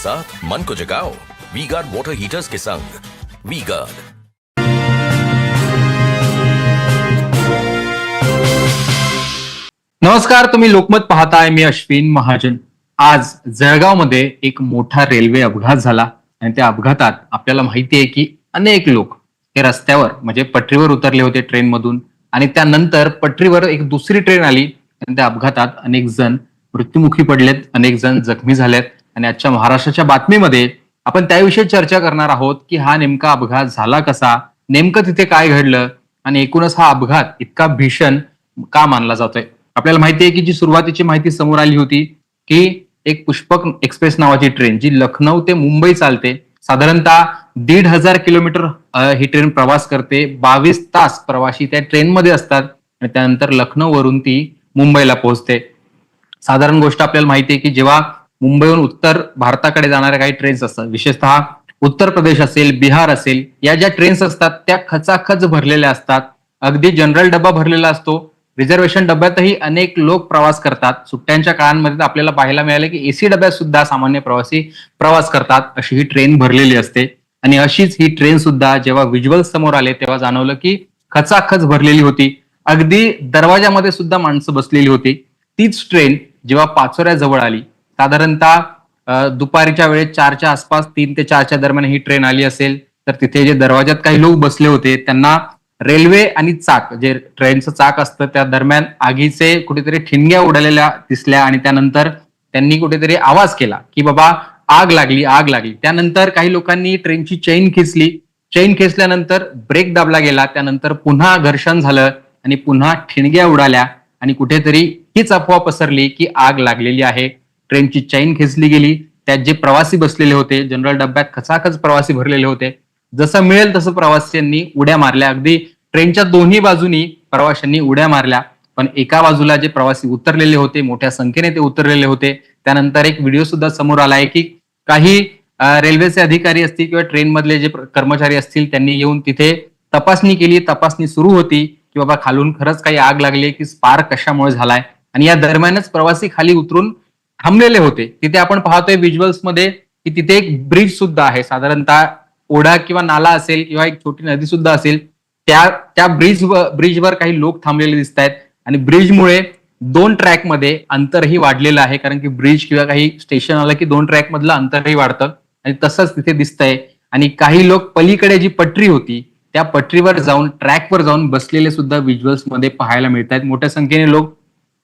साथ मन को जगाओ। वी गार्ड वाटर हीटर्स के संग। वी गार्ड नमस्कार तुम्ही लोकमत पाहताय मी अश्विन महाजन. आज जळगावमध्ये एक मोठा रेल्वे अपघात झाला आणि त्या अपघातात आपल्याला माहिती आहे की अनेक लोक हे रस्त्यावर म्हणजे पटरीवर उतरले होते ट्रेन मधून आणि त्यानंतर पटरीवर एक दुसरी ट्रेन आली आणि त्या अपघातात अनेक जण मृत्युमुखी पडलेत अनेक जण जखमी झालेत. आणि आजच्या महाराष्ट्राच्या बातमीमध्ये आपण त्याविषयी चर्चा करणार आहोत की हा नेमका अपघात झाला कसा नेमकं तिथे काय घडलं आणि एकूणच हा अपघात इतका भीषण का मानला जातोय? आपल्याला माहिती आहे की जी सुरुवातीची माहिती समोर आली होती की एक पुष्पक एक्सप्रेस नावाची ट्रेन जी लखनौ ते मुंबई चालते साधारणतः दीड हजार किलोमीटर ही ट्रेन प्रवास करते बावीस तास प्रवासी त्या ट्रेनमध्ये असतात आणि त्यानंतर लखनौ वरून ती मुंबईला पोहोचते. साधारण गोष्ट आपल्याला माहिती आहे की जेव्हा मुंबईहून उत्तर भारताकडे जाणाऱ्या काही ट्रेन्स असतात. विशेषतः उत्तर प्रदेश असेल बिहार असेल या ज्या ट्रेन्स असतात त्या खचाखच भरलेल्या असतात. अगदी जनरल डबा भरलेला असतो. रिझर्वेशन डब्यातही अनेक लोक प्रवास करतात. सुट्ट्यांच्या काळांमध्ये तर आपल्याला पाहायला मिळालं की एसी डब्यात सुद्धा सामान्य प्रवासी प्रवास करतात. अशी ही ट्रेन भरलेली असते. आणि अशीच ही ट्रेन सुद्धा जेव्हा विज्युअल समोर आले तेव्हा जाणवलं की खचाखच भरलेली होती. अगदी दरवाजामध्ये सुद्धा माणसं बसलेली होती. तीच ट्रेन जेव्हा पाचोऱ्याजवळ आली साधारणतः दुपारीच्या वेळेत चारच्या आसपास तीन ते चारच्या दरम्यान ही ट्रेन आली असेल तर तिथे जे दरवाजात काही लोक बसले होते त्यांना रेल्वे आणि चाक जे ट्रेनचं चाक असतं त्या दरम्यान आगीचे कुठेतरी ठिणग्या उडालेल्या दिसल्या आणि त्यानंतर त्यांनी कुठेतरी आवाज केला की बाबा आग लागली आग लागली. त्यानंतर काही लोकांनी ट्रेनची चेन खेचली. चेन खेचल्यानंतर ब्रेक दाबला गेला त्यानंतर पुन्हा घर्षण झालं आणि पुन्हा ठिणग्या उडाल्या आणि कुठेतरी हीच अफवा पसरली की आग लागलेली आहे. ट्रेनची चैन खेचली गेली त्यात जे प्रवासी बसलेले होते जनरल डब्यात खचाखच प्रवासी भरलेले होते जसं मिळेल तसं प्रवाशांनी उड्या मारल्या. अगदी ट्रेनच्या दोन्ही बाजूनी प्रवाशांनी उड्या मारल्या पण एका बाजूला जे प्रवासी उतरलेले होते मोठ्या संख्येने ते उतरलेले होते. त्यानंतर एक व्हिडिओ सुद्धा समोर आला आहे की काही रेल्वेचे अधिकारी असतील किंवा ट्रेनमधले जे कर्मचारी असतील त्यांनी येऊन तिथे तपासणी केली. तपासणी सुरू होती की बाबा खालून खरंच काही आग लागली की स्पार्क कशामुळे झालाय. आणि या दरम्यानच प्रवासी खाली उतरून थांबलेले होते. तिथे आपण पाहतोय व्हिज्युअल्समध्ये की तिथे एक ब्रिज सुद्धा आहे. साधारणतः ओढा किंवा नाला असेल किंवा एक छोटी नदी सुद्धा असेल त्या त्या ब्रिज ब्रिजवर काही लोक थांबलेले दिसत आहेत आणि ब्रिजमुळे दोन ट्रॅकमध्ये अंतरही वाढलेलं आहे. कारण की ब्रिज किंवा काही स्टेशन आलं की दोन ट्रॅक मधलं अंतरही वाढतं. आणि तसंच तिथे दिसतंय. आणि काही लोक पलीकडे जी पटरी होती त्या पटरीवर जाऊन ट्रॅकवर जाऊन बसलेले सुद्धा व्हिज्युअल्समध्ये पाहायला मिळत आहेत मोठ्या संख्येने लोक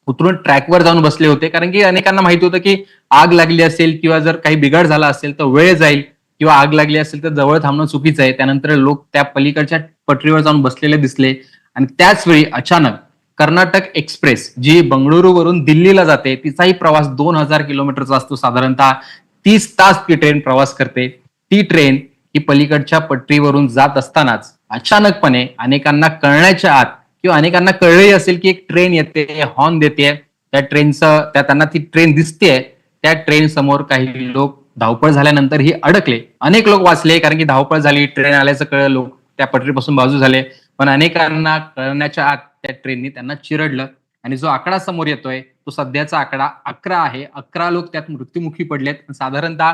उतरून ट्रॅकवर जाऊन बसले होते. कारण की अनेकांना माहिती होतं की आग लागली असेल किंवा जर काही बिघाड झाला असेल तर वेळ जाईल किंवा आग लागली असेल तर जवळ थांबणं चुकीचं आहे. त्यानंतर लोक त्या पलीकडच्या पटरीवर जाऊन बसलेले दिसले. आणि त्याच वेळी अचानक कर्नाटक एक्सप्रेस जी बंगळुरूवरून दिल्लीला जाते तिचाही प्रवास दोन हजार किलोमीटरचा असतो साधारणतः. तीस तास ती ट्रेन प्रवास करते. ती ट्रेन ही पलीकडच्या पटरीवरून जात असतानाच अचानकपणे अनेकांना कळण्याच्या आत किंवा अनेकांना कळलंही असेल की एक ट्रेन येते हॉर्न देते. त्या ट्रेनचं त्या त्यांना ती ट्रेन दिसते. त्या ट्रेन समोर काही लोक धावपळ झाल्यानंतर ही अडकले. अनेक लोक वाचले कारण की धावपळ झाली ट्रेन आल्याचं कळलं लोक त्या पटरीपासून बाजू झाले. पण अनेकांना कळण्याच्या आत त्या ट्रेननी त्यांना चिरडलं. आणि जो आकडा समोर येतोय तो सध्याचा आकडा अकरा आहे. अकरा लोक त्यात मृत्युमुखी पडलेत. साधारणतः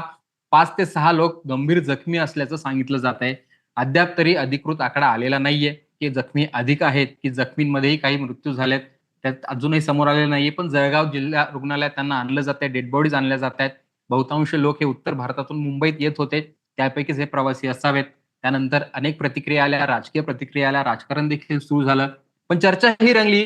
पाच ते सहा लोक गंभीर जखमी असल्याचं सांगितलं जात आहे अद्याप तरी अधिकृत आकडा आलेला नाहीये. इतके जखमी अधिक आहेत की जखमींमध्येही काही मृत्यू झालेत त्यात अजूनही समोर आलेलं नाहीये. पण जळगाव जिल्हा रुग्णालयात त्यांना आणलं जात आहे डेड बॉडीज आणल्या जात आहेत बहुतांश लोक हे उत्तर भारतातून मुंबईत येत होते. त्यापैकीच हे प्रवासी असावेत. त्यानंतर अनेक प्रतिक्रिया आल्या राजकीय प्रतिक्रिया आल्या राजकारण देखील सुरू झालं. पण चर्चा ही रंगली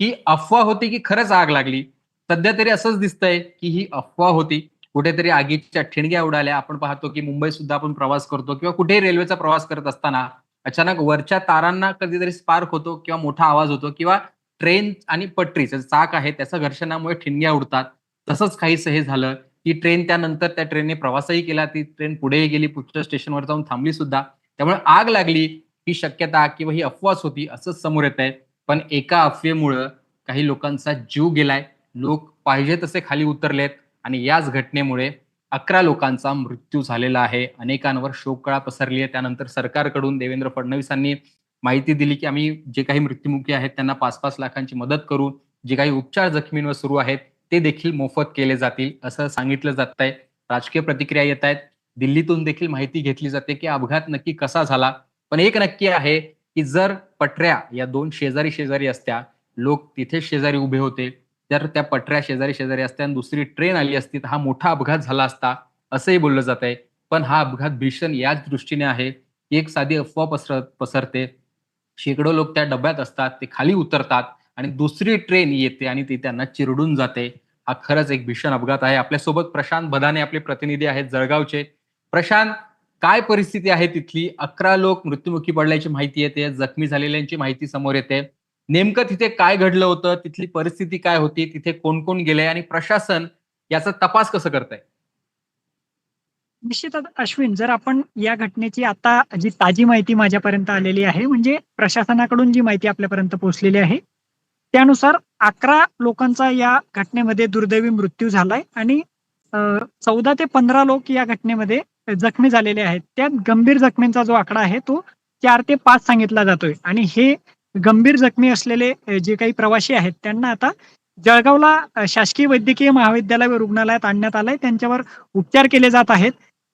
की अफवा होती की खरंच आग लागली? सध्या तरी असंच दिसतंय की ही अफवा होती. कुठेतरी आगीच्या ठिणग्या उडाल्या. आपण पाहतो की मुंबई सुद्धा आपण प्रवास करतो किंवा कुठेही रेल्वेचा प्रवास करत असताना अचानक वरच्या तारांना कधीतरी स्पार्क होतो किंवा मोठा आवाज होतो किंवा ट्रेन आणि पटरीचं चाक आहे त्याच्या घर्षणामुळे ठिणग्या उडतात. तसंच काहीसं हे झालं. ती ट्रेन त्यानंतर त्या ट्रेनने प्रवासही केला. ती ट्रेन पुढेही गेली पुढच्या स्टेशनवर जाऊन थांबली सुद्धा. त्यामुळे आग लागली ही शक्यता किंवा ही अफवाच होती असंच समोर येत आहे पण एका अफवेमुळं काही लोकांचा जीव गेलाय. लोक पाहिजे तसे खाली उतरलेत आणि याच घटनेमुळे अकरा लोकांचा मृत्यू झालेला आहे. अनेकांवर शोककळा पसरली आहे. त्यानंतर सरकारकडून देवेंद्र फडणवीसांनी माहिती दिली की आम्ही जे काही मृत्युमुखी आहेत त्यांना पाच पाच लाखांची मदत करू जे काही उपचार जखमींवर सुरू आहेत ते देखील मोफत केले जातील असं सांगितलं जात आहे राजकीय प्रतिक्रिया येत आहेत. दिल्लीतून देखील माहिती घेतली जाते की अपघात नक्की कसा झाला. पण एक नक्की आहे की जर पटऱ्या या दोन शेजारी शेजारी असत्या लोक तिथे शेजारी उभे होते तर त्या पटऱ्या शेजारी शेजारी असत्या आणि दुसरी ट्रेन आली असती तर हा मोठा अपघात झाला असता असंही बोललं जात आहे पण हा अपघात भीषण याच दृष्टीने आहे. की एक साधी अफवा पसरत पसरते. शेकडो लोक त्या डब्यात असतात ते खाली उतरतात आणि दुसरी ट्रेन येते आणि ती त्यांना चिरडून जाते. हा खरंच एक भीषण अपघात आहे. आपल्यासोबत प्रशांत भदाने आपले प्रतिनिधी आहेत जळगावचे. प्रशांत काय परिस्थिती आहे तिथली? अकरा लोक मृत्युमुखी पडल्याची माहिती येते जखमी झालेल्यांची माहिती समोर येते. नेमकं तिथे काय घडलं होतं तिथली परिस्थिती काय होती तिथे कोण कोण गेले आणि प्रशासन याचा तपास कसं करत आहे निश्चितच अश्विन जर आपण या घटनेची आता जी ताजी माहिती माझ्यापर्यंत आलेली आहे म्हणजे प्रशासनाकडून जी माहिती आपल्यापर्यंत पोहोचलेली आहे त्यानुसार अकरा लोकांचा या घटनेमध्ये दुर्दैवी मृत्यू झालाय आणि चौदा ते पंधरा लोक या घटनेमध्ये जखमी झालेले आहेत. त्यात गंभीर जखमींचा जो आकडा आहे तो चार ते पाच सांगितला जातोय. आणि हे गंभीर जखमी असलेले जे काही प्रवासी आहेत त्यांना आता जळगावला शासकीय वैद्यकीय महाविद्यालय व रुग्णालयात आणण्यात आलंय. त्यांच्यावर उपचार केले जात आहेत.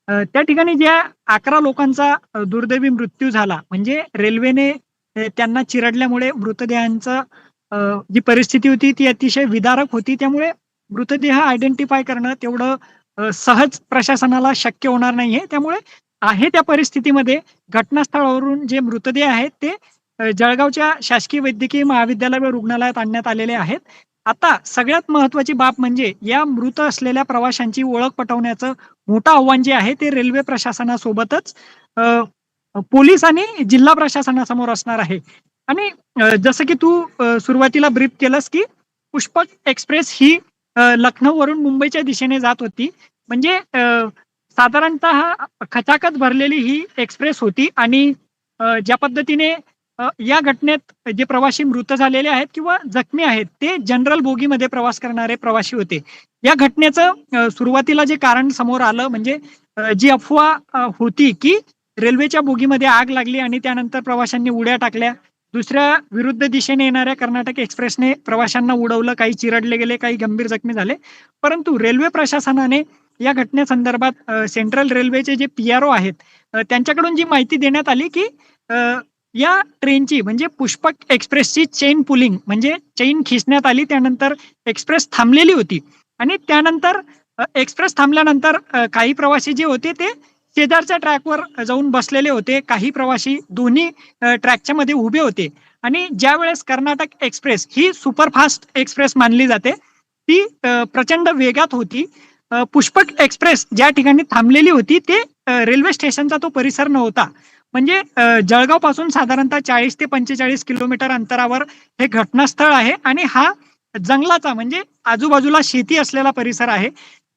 त्या ठिकाणी ज्या अकरा लोकांचा दुर्दैवी मृत्यू झाला म्हणजे रेल्वेने त्यांना चिरडल्यामुळे मृतदेहांचं जी परिस्थिती होती ती अतिशय विदारक होती. त्यामुळे मृतदेह आयडेंटिफाय करणं तेवढं सहज प्रशासनाला शक्य होणार नाहीये. त्यामुळे आहे त्या परिस्थितीमध्ये घटनास्थळावरून जे मृतदेह आहेत ते जळगावच्या शासकीय वैद्यकीय महाविद्यालय व रुग्णालयात आणण्यात आलेले आहेत. आता सगळ्यात महत्वाची बाब म्हणजे या मृत असलेल्या प्रवाशांची ओळख पटवण्याचं मोठं आव्हान जे आहे ते रेल्वे प्रशासनासोबतच पोलीस आणि जिल्हा प्रशासनासमोर असणार आहे. आणि जसं की तू सुरुवातीला ब्रीफ केलंस की पुष्पक एक्सप्रेस ही लखनौ लखनौवरून मुंबईच्या दिशेने जात होती. म्हणजे साधारणतः खचाखच भरलेली ही एक्सप्रेस होती आणि ज्या पद्धतीने या घटनेत जे प्रवासी मृत झालेले आहेत किंवा जखमी आहेत ते जनरल बोगीमध्ये प्रवास करणारे प्रवासी होते. या घटनेचं सुरुवातीला जे कारण समोर आलं म्हणजे जी अफवा होती की रेल्वेच्या बोगीमध्ये आग लागली आणि त्यानंतर प्रवाशांनी उड्या टाकल्या. दुसऱ्या विरुद्ध दिशेने येणाऱ्या कर्नाटक एक्सप्रेसने प्रवाशांना उडवलं काही चिरडले गेले काही गंभीर जखमी झाले. परंतु रेल्वे प्रशासनाने या घटनेसंदर्भात सेंट्रल रेल्वेचे जे पी आर ओ आहेत त्यांच्याकडून जी माहिती देण्यात आली की या ट्रेनची म्हणजे पुष्पक एक्सप्रेसची चेन पुलिंग म्हणजे चेन खिचण्यात आली त्यानंतर एक्सप्रेस थांबलेली होती. आणि त्यानंतर एक्सप्रेस थांबल्यानंतर काही प्रवासी जे होते ते शेजारच्या ट्रॅकवर जाऊन बसलेले होते. काही प्रवासी दोन्ही ट्रॅकच्या मध्ये उभे होते. आणि ज्या वेळेस कर्नाटक एक्सप्रेस ही सुपरफास्ट एक्सप्रेस मानली जाते ती प्रचंड वेगात होती. पुष्पक एक्सप्रेस ज्या ठिकाणी थांबलेली होती ते रेल्वे स्टेशनचा तो परिसर नव्हता. म्हणजे जळगावपासून साधारणतः चाळीस ते पंचेचाळीस किलोमीटर अंतरावर हे घटनास्थळ आहे आणि हा जंगलाचा म्हणजे आजूबाजूला शेती असलेला परिसर आहे.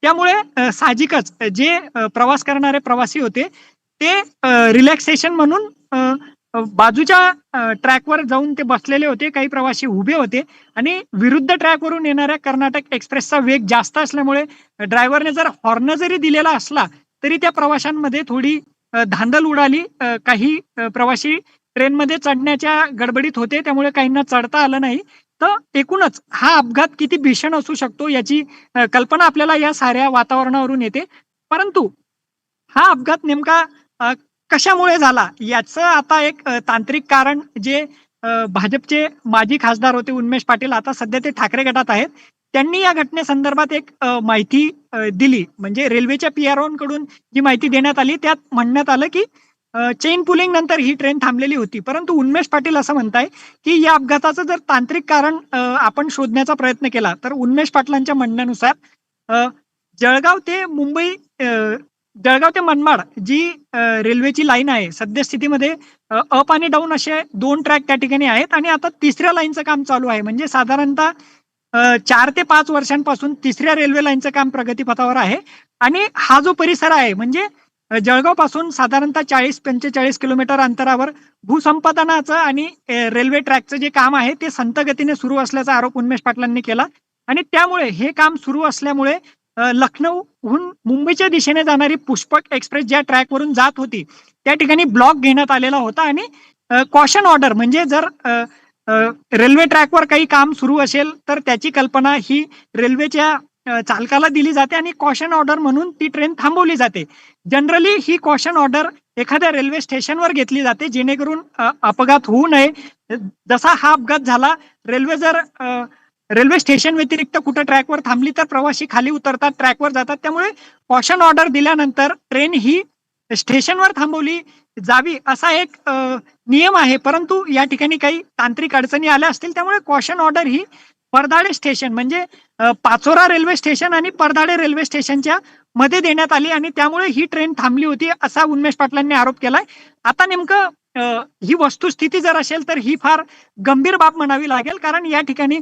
त्यामुळे साहजिकच जे प्रवास करणारे प्रवासी होते ते रिलॅक्सेशन म्हणून बाजूच्या ट्रॅकवर जाऊन ते बसलेले होते काही प्रवासी उभे होते आणि विरुद्ध ट्रॅकवरून येणाऱ्या कर्नाटक एक्सप्रेसचा वेग जास्त असल्यामुळे ड्रायव्हरने जर हॉर्न जरी दिलेला असला तरी त्या प्रवाशांमध्ये थोडी धांदल उडाली. काही प्रवासी ट्रेनमध्ये चढण्याच्या गडबडीत होते. त्यामुळे काहींना चढता आलं नाही. तर एकूणच हा अपघात किती भीषण असू शकतो याची कल्पना आपल्याला या साऱ्या वातावरणावरून येते. परंतु हा अपघात नेमका कशामुळे झाला? याचं आता एक तांत्रिक कारण जे भाजपचे माजी खासदार होते उन्मेष पाटील आता सध्या ते ठाकरे गटात आहेत. त्यांनी या घटनेसंदर्भात एक माहिती दिली. म्हणजे रेल्वेच्या पी कडून जी माहिती देण्यात आली त्यात म्हणण्यात आलं की चेन पुलिंग नंतर ही ट्रेन थांबलेली होती. परंतु उन्मेष पाटील असं म्हणताय की या अपघाताचं जर तांत्रिक कारण आपण शोधण्याचा प्रयत्न केला तर उन्मेष पाटलांच्या म्हणण्यानुसार जळगाव ते मुंबई अ, जळगाव ते मनमाड जी रेल्वेची लाईन आहे सद्यस्थितीमध्ये अप आणि डाऊन असे दोन ट्रॅक त्या ठिकाणी आहेत आणि आता तिसऱ्या लाईनचं काम चालू आहे. म्हणजे साधारणतः चार ते पाच वर्षांपासून तिसऱ्या रेल्वे लाईनचं काम प्रगतीपथावर आहे. आणि हा जो परिसर आहे म्हणजे जळगावपासून साधारणतः चाळीस पंचेचाळीस किलोमीटर अंतरावर भूसंपादनाचं आणि रेल्वे ट्रॅकचं जे काम आहे ते संत गतीने सुरू असल्याचा आरोप उन्मेष पाटलांनी केला. आणि त्यामुळे हे काम सुरू असल्यामुळे लखनौहून मुंबईच्या दिशेने जाणारी पुष्पक एक्सप्रेस ज्या ट्रॅकवरून जात होती त्या ठिकाणी ब्लॉक घेण्यात आलेला होता. आणि कॉशन ऑर्डर म्हणजे जर रेल्वे ट्रॅकवर काही काम सुरू असेल तर त्याची कल्पना ही रेल्वेच्या चालकाला दिली जाते आणि कॉशन ऑर्डर म्हणून ती ट्रेन थांबवली जाते. जनरली ही कॉशन ऑर्डर एखाद्या रेल्वे स्टेशनवर घेतली जाते जेणेकरून अपघात होऊ नये. जसा हा अपघात झाला रेल्वे जर रेल्वे स्टेशन व्यतिरिक्त कुठं ट्रॅकवर थांबली तर प्रवासी खाली उतरतात ट्रॅकवर जातात. त्यामुळे कॉशन ऑर्डर दिल्यानंतर ट्रेन ही स्टेशनवर थांबवली जावी असा एक नियम आहे परंतु या ठिकाणी काही तांत्रिक अडचणी आल्या असतील त्यामुळे कॉशन ऑर्डर ही परदाडे स्टेशन म्हणजे पाचोरा रेल्वे स्टेशन आणि परदाडे रेल्वे स्टेशनच्या मध्ये देण्यात आली आणि त्यामुळे ही ट्रेन थांबली होती असा उन्मेष पाटलांनी आरोप केलाय. आता नेमकं ही वस्तुस्थिती जर असेल तर ही फार गंभीर बाब म्हणावी लागेल कारण या ठिकाणी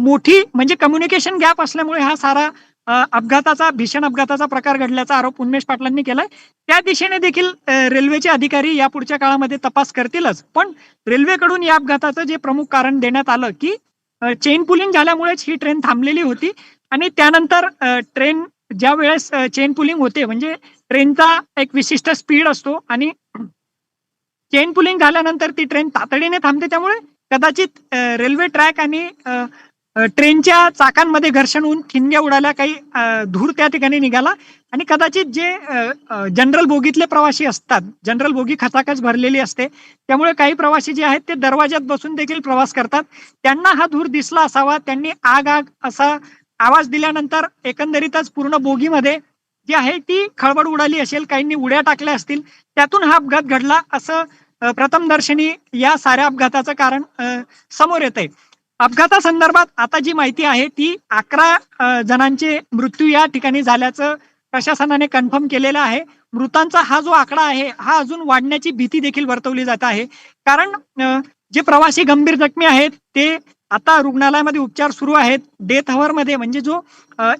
मोठी म्हणजे कम्युनिकेशन गॅप असल्यामुळे हा सारा अपघाताचा भीषण अपघाताचा प्रकार घडल्याचा आरोप उन्मेष पाटलांनी केलाय. त्या दिशेने देखील रेल्वेचे अधिकारी या पुढच्या काळामध्ये तपास करतीलच. पण रेल्वेकडून या अपघाताचं जे प्रमुख कारण देण्यात आलं की चेन पुलिंग झाल्यामुळेच ही ट्रेन थांबलेली होती. आणि त्यानंतर ट्रेन ज्या वेळेस चेन पुलिंग होते म्हणजे ट्रेनचा एक विशिष्ट स्पीड असतो आणि चेन पुलिंग झाल्यानंतर ती ट्रेन तातडीने थांबते. त्यामुळे कदाचित रेल्वे ट्रॅक आणि ट्रेनच्या चाकांमध्ये घर्षण होऊन ठिणग्या उडाल्या काही धूर त्या ठिकाणी निघाला. आणि कदाचित जे जनरल बोगीतले प्रवासी असतात जनरल बोगी खचाखच भरलेली असते त्यामुळे काही प्रवासी जे आहेत ते दरवाज्यात बसून देखील प्रवास करतात. त्यांना हा धूर दिसला असावा त्यांनी आग आग असा आवाज दिल्यानंतर एकंदरीतच पूर्ण बोगीमध्ये जी आहे ती खळबळ उडाली असेल काहींनी उड्या टाकल्या असतील त्यातून हा अपघात घडला असं प्रथमदर्शनी या साऱ्या अपघाताचं कारण समोर येत आहे अपघातासंदर्भात आता जी माहिती आहे ती अकरा जणांचे मृत्यू या ठिकाणी झाल्याचं प्रशासनाने कन्फर्म केलेलं आहे. मृतांचा हा जो आकडा आहे हा अजून वाढण्याची भीती देखील वर्तवली जात आहे. कारण जे प्रवासी गंभीर जखमी आहेत ते आता रुग्णालयामध्ये उपचार सुरू आहेत. डेथ हवर मध्ये म्हणजे जो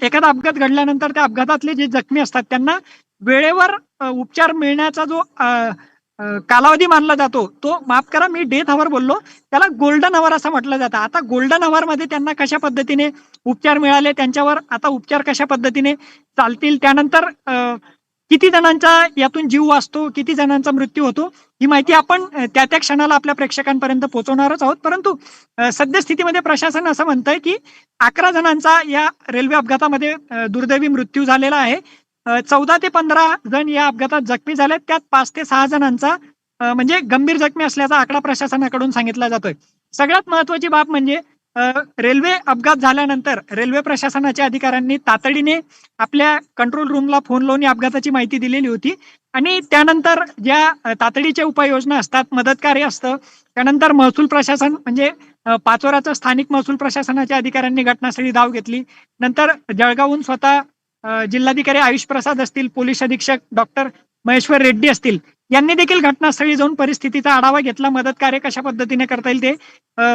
एखादा अपघात घडल्यानंतर त्या अपघातातले जे जखमी असतात त्यांना वेळेवर उपचार मिळण्याचा जो कालावधी मानला जातो. तो माफ करा मी डेथ हवर बोललो. त्याला गोल्डन हवर असं म्हटलं जातं. आता गोल्डन हवर मध्ये त्यांना कशा पद्धतीने उपचार मिळाले त्यांच्यावर आता उपचार कशा पद्धतीने चालतील त्यानंतर किती जणांचा यातून जीव वाचतो किती जणांचा मृत्यू होतो ही माहिती आपण त्या त्या क्षणाला आपल्या प्रेक्षकांपर्यंत पोहोचवणारच आहोत. परंतु सद्यस्थितीमध्ये प्रशासन असं म्हणतंय की अकरा जणांचा या रेल्वे अपघातामध्ये दुर्दैवी मृत्यू झालेला आहे. चौदा ते पंधरा जण या अपघातात जखमी झालेत. त्यात पाच ते सहा जणांचा म्हणजे गंभीर जखमी असल्याचा आकडा प्रशासनाकडून सांगितला जातोय. सगळ्यात महत्वाची बाब म्हणजे रेल्वे अपघात झाल्यानंतर रेल्वे प्रशासनाच्या अधिकाऱ्यांनी तातडीने आपल्या कंट्रोल रूमला फोन लावून या अपघाताची माहिती दिलेली होती. आणि त्यानंतर ज्या तातडीच्या उपाययोजना असतात मदत कार्य असतं त्यानंतर महसूल प्रशासन म्हणजे पाचोराचं स्थानिक महसूल प्रशासनाच्या अधिकाऱ्यांनी घटनास्थळी धाव घेतली. नंतर जळगावहून स्वतः जिल्हाधिकारी आयुष प्रसाद असतील पोलीस अधीक्षक डॉक्टर महेश्वर रेड्डी असतील यांनी देखील घटनास्थळी जाऊन परिस्थितीचा आढावा घेतला. मदत कार्य कशा पद्धतीने करता येईल ते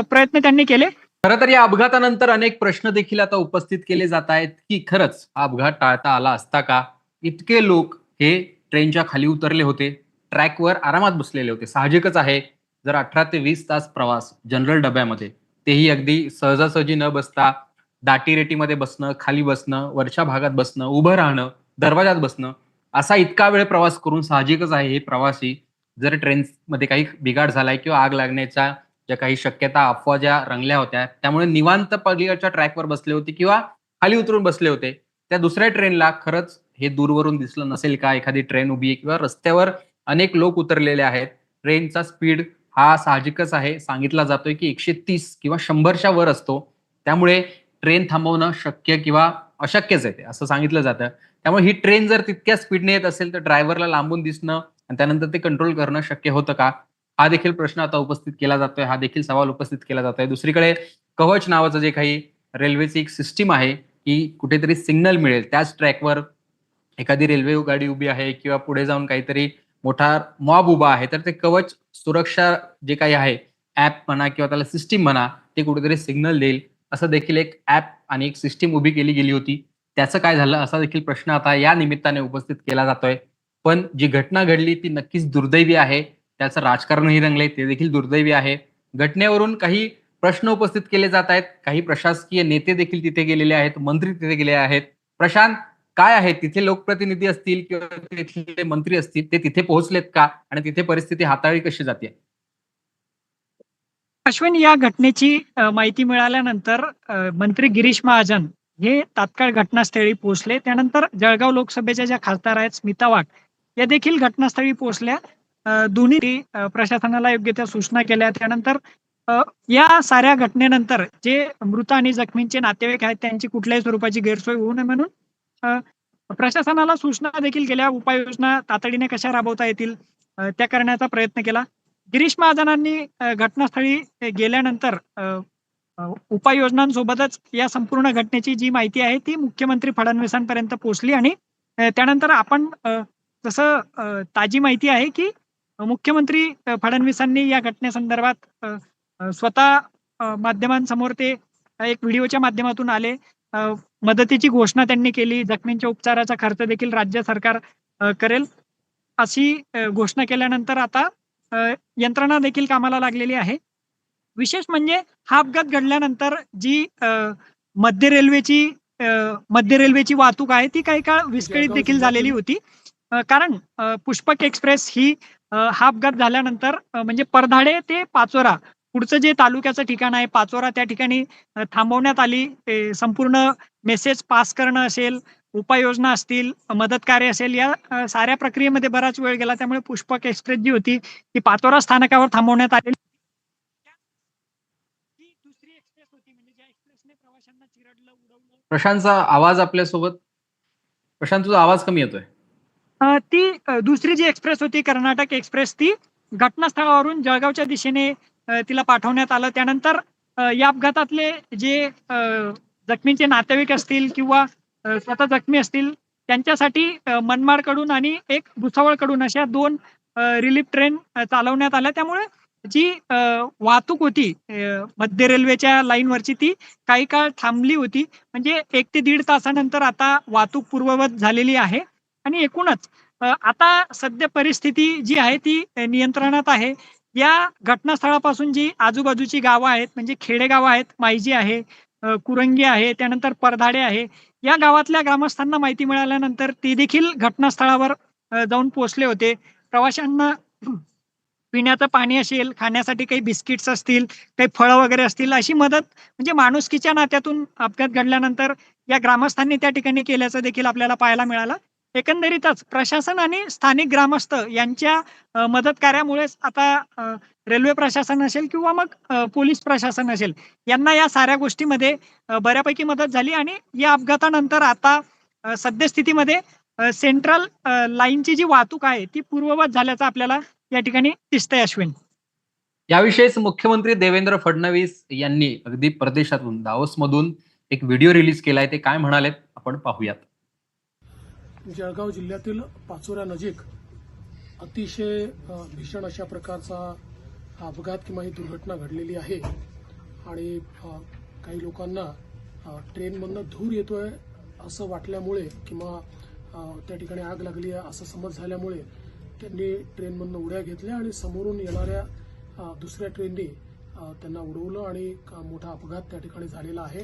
प्रयत्न त्यांनी केले. खरं तर या अपघातानंतर अनेक प्रश्न देखील आता उपस्थित केले जात आहेत की खरंच हा अपघात टाळता आला असता का? इतके लोक हे ट्रेनच्या खाली उतरले होते. ट्रॅकवर आरामात बसलेले होते. साहजिकच आहे. जर अठरा ते वीस तास प्रवास जनरल डब्यामध्ये तेही अगदी सहजासहजी न बसता दाटी रेटीमध्ये बसणं खाली बसणं वरच्या भागात बसणं उभं राहणं दरवाजात बसणं असा इतका वेळ प्रवास करून साहजिकच आहे हे प्रवासी. जर ट्रेनमध्ये काही बिघाड झालाय किंवा आग लागण्याच्या ज्या काही शक्यता अफवा ज्या रंगल्या होत्या त्यामुळे निवांत पलीकडच्या ट्रॅकवर बसले होते किंवा खाली उतरून बसले होते त्या दुसऱ्या ट्रेनला खरंच हे दूरवरून दिसलं नसेल का? एखादी ट्रेन उभी आहे किंवा रस्त्यावर अनेक लोक उतरलेले आहेत. ट्रेनचा स्पीड हा साहजिकच आहे. सांगितला जातोय की एकशे तीस किंवा शंभरच्या वर असतो. त्यामुळे ट्रेन थांबवणं शक्य किंवा अशक्यच आहे ते असं सांगितलं जातं. त्यामुळे ही ट्रेन जर तितक्या स्पीडने येत असेल तर ड्रायव्हरला लांबून दिसणं आणि त्यानंतर ते कंट्रोल करणं शक्य होतं का? हा देखील प्रश्न आता उपस्थित केला जातोय हा देखील सवाल उपस्थित केला जातोय. दुसरीकडे कवच नावाचं जे काही रेल्वेची एक सिस्टीम आहे की कुठेतरी सिग्नल मिळेल. त्याच ट्रॅकवर एखादी रेल्वे गाडी उभी आहे किंवा पुढे जाऊन काहीतरी मोठा मॉब उभा आहे तर ते कवच सुरक्षा जे काही आहे ऍप म्हणा किंवा त्याला सिस्टीम म्हणा ते कुठेतरी सिग्नल देईल. असं देखील एक ऍप आणि एक सिस्टीम उभी केली गेली होती. त्याचं काय झालं? असा देखील प्रश्न आता या निमित्ताने उपस्थित केला जातोय. पण जी घटना घडली ती नक्कीच दुर्दैवी आहे. त्याचं राजकारणही रंगले ते देखील दुर्दैवी आहे. घटनेवरून काही प्रश्न उपस्थित केले जात आहेत. काही प्रशासकीय नेते देखील तिथे गेलेले आहेत. मंत्री तिथे गेले आहेत. प्रशांत काय आहे? तिथे लोकप्रतिनिधी असतील किंवा तिथले मंत्री असतील ते तिथे पोहोचलेत का? आणि तिथे परिस्थिती हाताळली कशी जाते? अश्विन या घटनेची माहिती मिळाल्यानंतर मंत्री गिरीश महाजन हे तात्काळ घटनास्थळी पोहोचले. त्यानंतर जळगाव लोकसभेच्या ज्या खासदार आहेत स्मिता वाघ या देखील घटनास्थळी पोहोचल्या. दोन्ही प्रशासनाला योग्य त्या सूचना केल्या. त्यानंतर या साऱ्या घटनेनंतर जे मृत आणि जखमींचे नातेवाईक आहेत त्यांची कुठल्याही स्वरूपाची गैरसोय होऊ नये म्हणून प्रशासनाला सूचना देखील केल्या. उपाययोजना तातडीने कशा राबवता येतील त्या करण्याचा प्रयत्न केला. गिरीश महाजनांनी घटनास्थळी गेल्यानंतर उपाययोजनांसोबतच या संपूर्ण घटनेची जी माहिती आहे ती मुख्यमंत्री फडणवीसांपर्यंत पोहोचली आणि त्यानंतर आपण जसं ताजी माहिती आहे की मुख्यमंत्री फडणवीसांनी या घटनेसंदर्भात स्वतः माध्यमांसमोर ते एक व्हिडिओच्या माध्यमातून आले. मदतीची घोषणा त्यांनी केली. जखमींच्या उपचाराचा खर्च देखील राज्य सरकार करेल अशी घोषणा केल्यानंतर आता यंत्रणा देखील कामाला लागलेली आहे. विशेष म्हणजे हा अपघात घडल्यानंतर जी मध्य रेल्वेची मध्य रेल्वेची वाहतूक आहे ती काही काळ विस्कळीत देखील झालेली होती. कारण पुष्पक एक्सप्रेस ही हा अपघात झाल्यानंतर म्हणजे परधाडे ते पाचोरा पुढचं जे तालुक्याचं ठिकाण आहे पाचोरा त्या ठिकाणी थांबवण्यात आली. संपूर्ण मेसेज पास करणं असेल उपाययोजना असतील मदत कार्य असेल या साऱ्या प्रक्रियेमध्ये बराच वेळ गेला. त्यामुळे पुष्पक एक्सप्रेस जी होती ती पाचोरा स्थानकावर थांबवण्यात आलेली म्हणजे प्रशांतचा आवाज आपल्यासोबत. प्रशांत तुझा आवाज कमी येतोय. ती दुसरी जी एक्सप्रेस होती कर्नाटक एक्सप्रेस ती घटनास्थळावरून जळगावच्या दिशेने तिला पाठवण्यात आलं. त्यानंतर या अपघातातले जे जखमींचे नातेवाईक असतील किंवा स्वतः जखमी असतील. त्यांच्यासाठी मनमाडकडून आणि एक भुसावळकडून अशा दोन रिलीफ ट्रेन चालवण्यात आल्या. त्यामुळे जी वाहतूक होती मध्य रेल्वेच्या लाईनवरची ती काही काळ थांबली होती. म्हणजे एक ते दीड तासानंतर आता वाहतूक पूर्ववत झालेली आहे. आणि एकूणच आता सध्या परिस्थिती जी आहे ती नियंत्रणात आहे. या घटनास्थळापासून जी आजूबाजूची गावं आहेत म्हणजे खेडेगावं आहेत मायजी आहे. कुरंगी आहे त्यानंतर परधाडे आहे. या गावातल्या ग्रामस्थांना माहिती मिळाल्यानंतर ते देखील घटनास्थळावर जाऊन पोहोचले होते. प्रवाशांना पिण्याचं पाणी असेल खाण्यासाठी काही बिस्किट्स असतील काही फळं वगैरे असतील अशी मदत म्हणजे माणुसकीच्या नात्यातून अपघात घडल्यानंतर या ग्रामस्थांनी त्या ठिकाणी केल्याचं देखील आपल्याला पाहायला मिळालं. एकंदरीतच प्रशासन आणि स्थानिक ग्रामस्थ यांच्या अ, मदत कार्यामुळेच आता रेल्वे प्रशासन असेल किंवा मग पोलीस प्रशासन असेल यांना या साऱ्या गोष्टीमध्ये बऱ्यापैकी मदत झाली आणि या अपघातानंतर आता सद्यस्थितीमध्ये सेंट्रल लाईनची जी वाहतूक आहे ती पूर्ववत झाल्याचं आपल्याला या ठिकाणी दिसतंय अश्विन. याविषयीच मुख्यमंत्री देवेंद्र फडणवीस यांनी अगदी परदेशातून दावोसमधून एक व्हिडिओ रिलीज केलाय ते काय म्हणालेत आपण पाहूयात. जळगाव जिल्ह्यातील पाचोऱ्या नजीक अतिशय भीषण अशा प्रकारचा हा अपघात किंवा ही दुर्घटना घडलेली आहे. आणि काही लोकांना ट्रेनमधनं धूर येतोय असं वाटल्यामुळे किंवा त्या ठिकाणी आग लागली आहे असं समज झाल्यामुळे त्यांनी ट्रेनमधनं उड्या घेतल्या आणि समोरून येणाऱ्या दुसऱ्या ट्रेननी त्यांना उडवलं आणि मोठा अपघात त्या ठिकाणी झालेला आहे.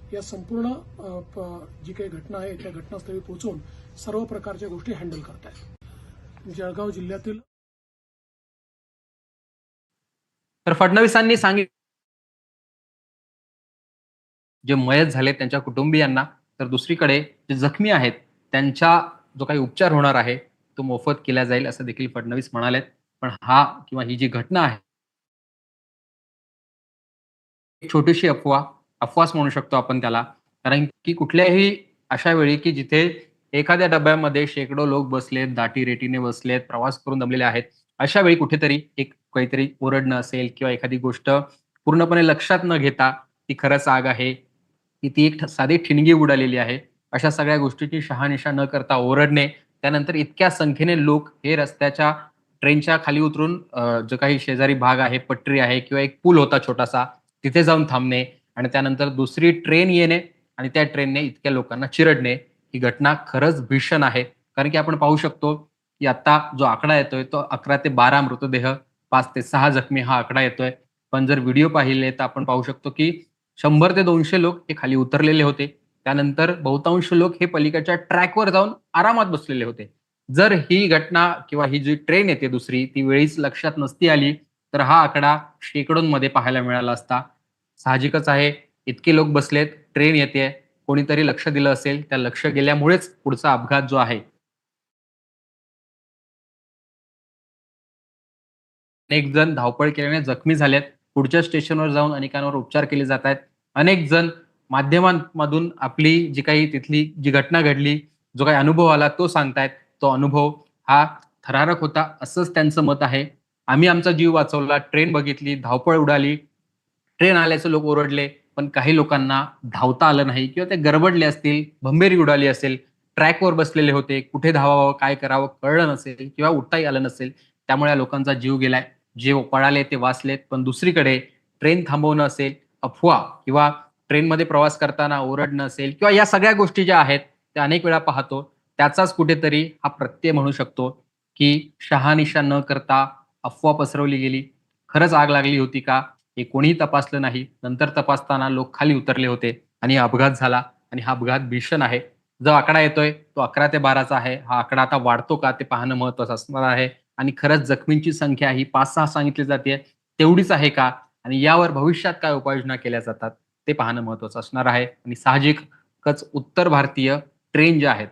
या संपूर्ण जी काही घटना आहे त्या घटनास्थळी पोहोचून सर्व प्रकारच्या गोष्टी हँडल करत आहेत. जळगाव जिल्ह्यातील तर फडणवीसांनी सांगितलं जे मयत झाले त्यांच्या कुटुंबियांना तर दुसरीकडे जे जखमी आहेत त्यांच्या जो काही उपचार होणार आहे तो मोफत केला जाईल असं देखील फडणवीस म्हणालेत. पण हा किंवा ही जी घटना आहे छोटीशी अफवा अफवास म्हणू शकतो आपण त्याला. कारण की कुठल्याही अशा वेळी की जिथे एखाद्या डब्यामध्ये शेकडो लोक बसलेत दाटी रेटीने बसलेत प्रवास करून दमलेले आहेत अशा वेळी कुठेतरी एक काहीतरी ओरडणं असेल किंवा एखादी गोष्ट पूर्णपणे लक्षात न घेता ती खरंच आग आहे की ती एक साधी ठिणगी उडालेली आहे अशा सगळ्या गोष्टीची शहानिशा न करता ओरडणे त्यानंतर इतक्या संख्येने लोक हे रस्त्याच्या ट्रेनच्या खाली उतरून जो काही शेजारी भाग आहे पटरी आहे किंवा एक पूल होता छोटासा तिथे जाऊन थांबणे आणि त्यानंतर दुसरी ट्रेन येणे आणि त्या ट्रेनने इतक्या लोकांना चिरडणे ही घटना खरंच भीषण आहे. कारण की आपण पाहू शकतो की आता जो आकडा येतोय तो अकरा ते बारा मृतदेह पाच ते सहा जखमी हा आकडा येतोय. पण जर व्हिडिओ पाहिले तर आपण पाहू शकतो की शंभर ते दोनशे लोक हे खाली उतरलेले होते. त्यानंतर बहुतांश लोक हे पलीकडच्या ट्रॅकवर जाऊन आरामात बसलेले होते. जर ही घटना किंवा ही जी ट्रेन येते दुसरी ती वेळीच लक्षात नसती आली तर हा आकडा शेकडोंमध्ये पाहायला मिळाला असता. साहजिकच आहे. इतके लोक बसलेत ट्रेन येते कोणीतरी लक्ष दिलं असेल त्या लक्ष गेल्यामुळेच पुढचा अपघात जो आहे. अनेक जण धावपळ केल्याने जखमी झालेत. पुढच्या स्टेशनवर जाऊन अनेकांवर उपचार केले जात आहेत. अनेक जण माध्यमांमधून आपली जी काही तिथली जी घटना घडली जो काही अनुभव आला तो सांगतायत. तो अनुभव हा थरारक होता असंच त्यांचं मत आहे. आम्ही आमचा जीव वाचवला ट्रेन बघितली धावपळ उडाली. ट्रेन आल्याचे लोक ओरडले पण काही लोकांना धावता आलं नाही किंवा ते गडबडले असतील भंबेरी उडाली असेल ट्रॅकवर बसलेले होते कुठे धावावं काय करावं कळलं नसेल किंवा उठताही आलं नसेल त्यामुळे या लोकांचा जीव गेलाय. जे पळाले ते वाचलेत पण दुसरीकडे ट्रेन थांबवणं असेल अफवा किंवा ट्रेनमध्ये प्रवास करताना ओरडणं असेल किंवा या सगळ्या गोष्टी ज्या आहेत त्या अनेक वेळा पाहतो. त्याचाच कुठेतरी हा प्रत्यय म्हणू शकतो की शहानिशा न करता अफवा पसरवली गेली. खरंच आग लागली होती का? हे कोणीही तपासलं नाही. नंतर तपासताना लोक खाली उतरले होते आणि अपघात झाला आणि हा अपघात भीषण आहे. जो आकडा येतोय तो अकरा ते बाराचा आहे. हा आकडा आता वाढतो का ते पाहणं महत्वाचं असणार आहे. आणि खरंच जखमींची संख्या ही पाच सहा सांगितली जाते. तेवढीच आहे का? आणि यावर भविष्यात काय उपाययोजना केल्या जातात ते पाहणं महत्वाचं असणार आहे. आणि साहजिकच उत्तर भारतीय ट्रेन ज्या आहेत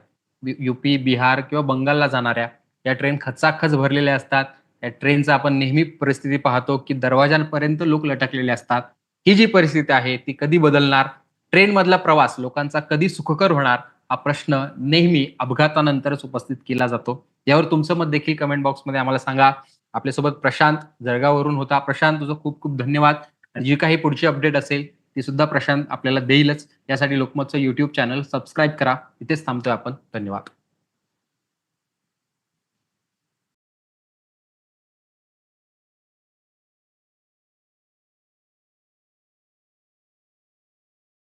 युपी बिहार किंवा बंगालला जाणाऱ्या या ट्रेन खचाखच भरलेल्या असतात. या ट्रेनचा आपण नेहमी परिस्थिती पाहतो की दरवाजांपर्यंत लोक लटकलेले असतात. ही जी परिस्थिती आहे ती कधी बदलणार? ट्रेन मधला प्रवास लोकांचा कधी सुखकर होणार? हा प्रश्न नेहमी अपघातानंतरच उपस्थित केला जातो. यावर तुमचं मत देखील कमेंट बॉक्समध्ये आम्हाला सांगा. आपल्यासोबत प्रशांत जळगाववरून होता. प्रशांत तुझं खूप खूप धन्यवाद. जी काही पुढची अपडेट असेल ती सुद्धा प्रशांत आपल्याला देईलच. यासाठी लोकमतचं युट्यूब चॅनल सबस्क्राईब करा. इथेच थांबतोय आपण. धन्यवाद.